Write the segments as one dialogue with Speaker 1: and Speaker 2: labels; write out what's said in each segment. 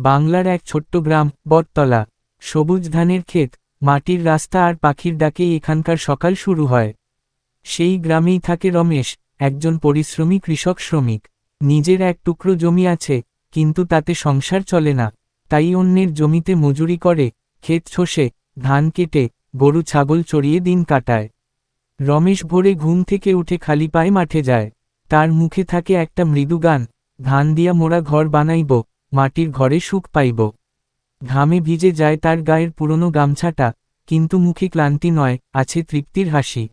Speaker 1: বাংলার এক ছোট্ট গ্রাম, বটতলা। সবুজ ধানের ক্ষেত, মাটির রাস্তা আর পাখির ডাকে এখানকার সকাল শুরু হয়। সেই গ্রামেই থাকে রমেশ, একজন পরিশ্রমী কৃষক শ্রমিক। নিজের এক টুকরো জমি আছে, কিন্তু তাতে সংসার চলে না। তাই অন্যের জমিতে মজুরি করে, ক্ষেত ছষে ধান কেটে, গরু, ছাগল চড়িয়ে দিন কাটায়। রমেশ ভোরে ঘুম থেকে উঠে খালি পায়ে মাঠে যায়। তার মুখে থাকে একটা মৃদু গান, ধান দিয়া মোরা ঘর বানাইব মাটির ঘরে সুখ পাইব। ঘামে ভিজে যায় তার গায়ের পুরনো গামছাটা, কিন্তু মুখে ক্লান্তি নয়, আছে তৃপ্তির হাসি।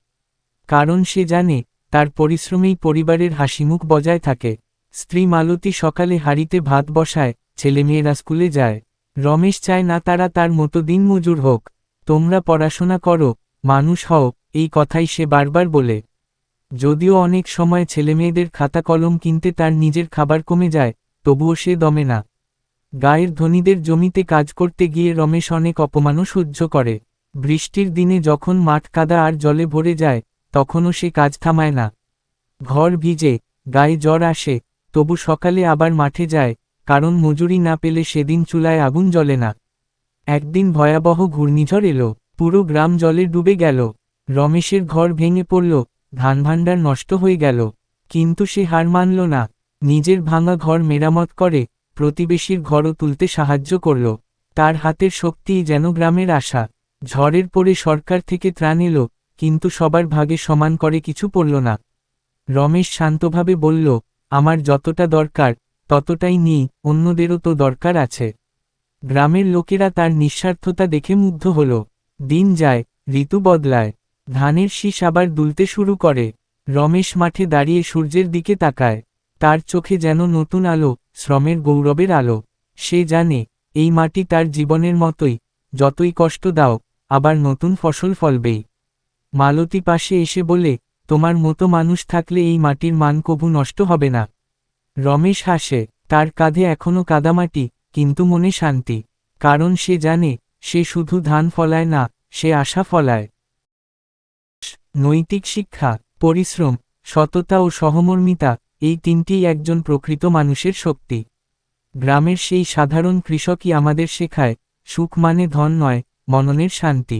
Speaker 1: কারণ সে জানে, তার পরিশ্রমেই পরিবারের হাসিমুখ বজায় থাকে। স্ত্রী মালতী সকালে হাড়িতে ভাত বসায়, ছেলেমেয়েরা স্কুলে যায়। রমেশ চায়, না তারা তার মতো দিন মজুর হোক। তোমরা পড়াশোনা করো, মানুষ হও, এই কথাই সে বারবার বলে। যদিও অনেক সময় ছেলেমেয়েদের খাতা কলম কিনতে তার নিজের খাবার কমে যায় তবুও সে দমে না। গায়ের ধনীদের জমিতে কাজ করতে গিয়ে রমেশ অনেক অপমানও সহ্য করে। বৃষ্টির দিনে যখন মাঠ কাদা আর জলে ভরে যায়, তখনও সে কাজ থামায় না। ঘর ভিজে, গায়ে জ্বর আসে, তবু সকালে আবার মাঠে যায়, কারণ মজুরি না পেলে সেদিন চুলায় আগুন জ্বলে না। একদিন ভয়াবহ ঘূর্ণিঝড় এলো, পুরো গ্রাম জলে ডুবে গেল। রমেশের ঘর ভেঙে পড়ল, ধানভাণ্ডার নষ্ট হয়ে গেল, কিন্তু সে হার মানল না। নিজের ভাঙা ঘর মেরামত করে প্রতিবেশীর ঘরও তুলতে সাহায্য করল। তার হাতের শক্তিই যেন গ্রামের আশা। ঝড়ের পরে সরকার থেকে ত্রাণ এলো, কিন্তু সবার ভাগে সমান করে কিছু পড়ল না। রমেশ শান্তভাবে বলল, আমার যতটা দরকার, ততটাই নিই, অন্যদেরও তো দরকার আছে গ্রামের লোকেরা তার নিঃস্বার্থতা দেখে মুগ্ধ হল। দিন যায়, ঋতু বদলায়, ধানের শীষ আবার দুলতে শুরু করে। রমেশ মাঠে দাঁড়িয়ে সূর্যের দিকে তাকায়। তার চোখে যেন নতুন আলো, শ্রমের গৌরবের আলো। সে জানে, এই মাটি তার জীবনের মতোই, যতই কষ্ট দাও, আবার নতুন ফসল ফলবেই মালতী পাশে এসে বলে, তোমার মতো মানুষ থাকলে এই মাটির মান কভু নষ্ট হবে না। রমেশ হাসে, তার কাঁধে এখনও কাদামাটি, কিন্তু মনে শান্তি। কারণ সে জানে, সে শুধু ধান ফলায় না, সে আশা ফলায়। নৈতিক শিক্ষা, পরিশ্রম, সততা ও সহমর্মিতা এই তিনটি একজন প্রকৃত মানুষের শক্তি। গ্রামের সেই সাধারণ কৃষকই আমাদের শেখায়, সুখ মানে ধন নয়, মননের শান্তি।